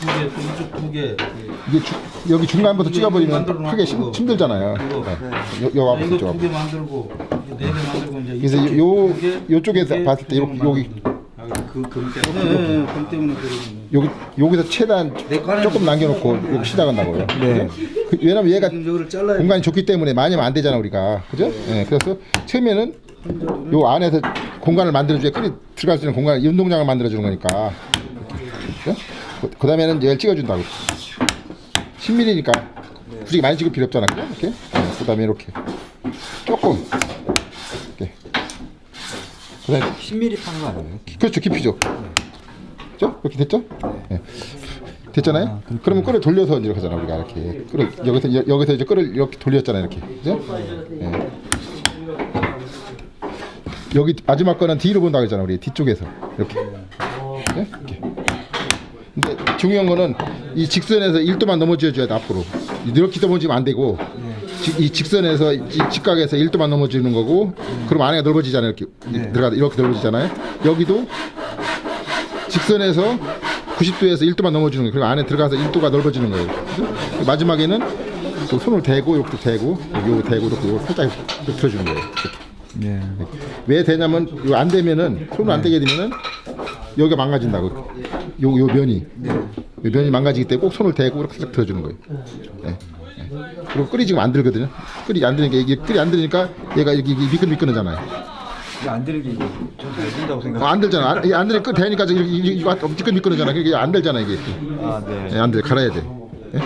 두 개, 또 이쪽 두 개. 이게 주, 여기 중간부터 찍어버리면 크게 힘. 힘들잖아요. 이거. 네. 요, 요 아, 앞부터 이거 쪽. 두개 만들고 이거 네개 만들고 이제 그래서 이쪽 요- 두 개, 요쪽에서 두 개, 봤을 때두 여기- 개만. 그금 네, 때문에. 네, 네, 금 때문에 그러는 여기 여기서 최대한 내 거는 조금 남겨놓고 여기 시작한다고요. 네. 그, 왜냐면 얘가 지금 여기를 잘라야 공간이 좁기 때문에 많이 하면 안 되잖아 우리가 그죠? 예. 그래서 처음에는 요 안에서 공간을 만들어줘야 끓이 들어갈 수 있는 공간 운동장을 만들어주는 거니까. 그죠? 그, 그 다음에는 얘를 찍어준다고. 10mm니까 굳이 많이 찍을 필요 없잖아. 그죠? 이렇게. 예, 그 다음에 이렇게 조금. 이렇게. 그 다음에 10mm 파는 거 아니에요? 그렇죠 깊이죠. 그죠? 이렇게 됐죠? 예. 됐잖아요. 그러면 끓을 돌려서 이렇게 하잖아 우리가 이렇게 끓을 여기서 여- 여기서 이제 끓을 이렇게 돌렸잖아요 이렇게 그죠? 예. 여기 마지막 거는 뒤로 본다 그랬잖아 우리 뒤쪽에서 이렇게 예? 이렇게. 근데 중요한 거는 이 직선에서 1도만 넘어져 줘야 돼 앞으로 이렇게 넘어지면 안 되고 직- 이 직선에서 이 직각에서 1도만 넘어지는 거고 그럼 안에가 넓어지잖아요 이렇게 들어가 이렇게 넓어지잖아요 여기도 직선에서 90도에서 1도만 넘어지는 거예요. 그리고 안에 들어가서 1도가 넓어지는 거예요. 그죠? 마지막에는 또 손을 대고 이렇게 대고 여기 요거 대고 이렇게 요거 살짝 이렇게 들어주는 거예요. 이렇게. 네. 왜 되냐면 이거 안 되면은 손을 안 대게 되면은 여기가 망가진다고. 요 요 면이 요 면이 망가지기 때문에 꼭 손을 대고 이렇게 살짝 들어주는 거예요. 예. 예. 그리고 끓이 지금 안 들거든요. 끓이 안 들으니까 이게 끓이 안 들으니까 얘가 여기 미끈미끈하잖아요. 이거 안 들게 이거 좀잘 된다고 어, 생각. 안 들잖아. 안, 이게 안 되니까 이게 이게 이거 미끈미끈하잖아. 그게 안 들잖아 이게. 아 네. 예, 안 돼. 갈아야 돼. 예?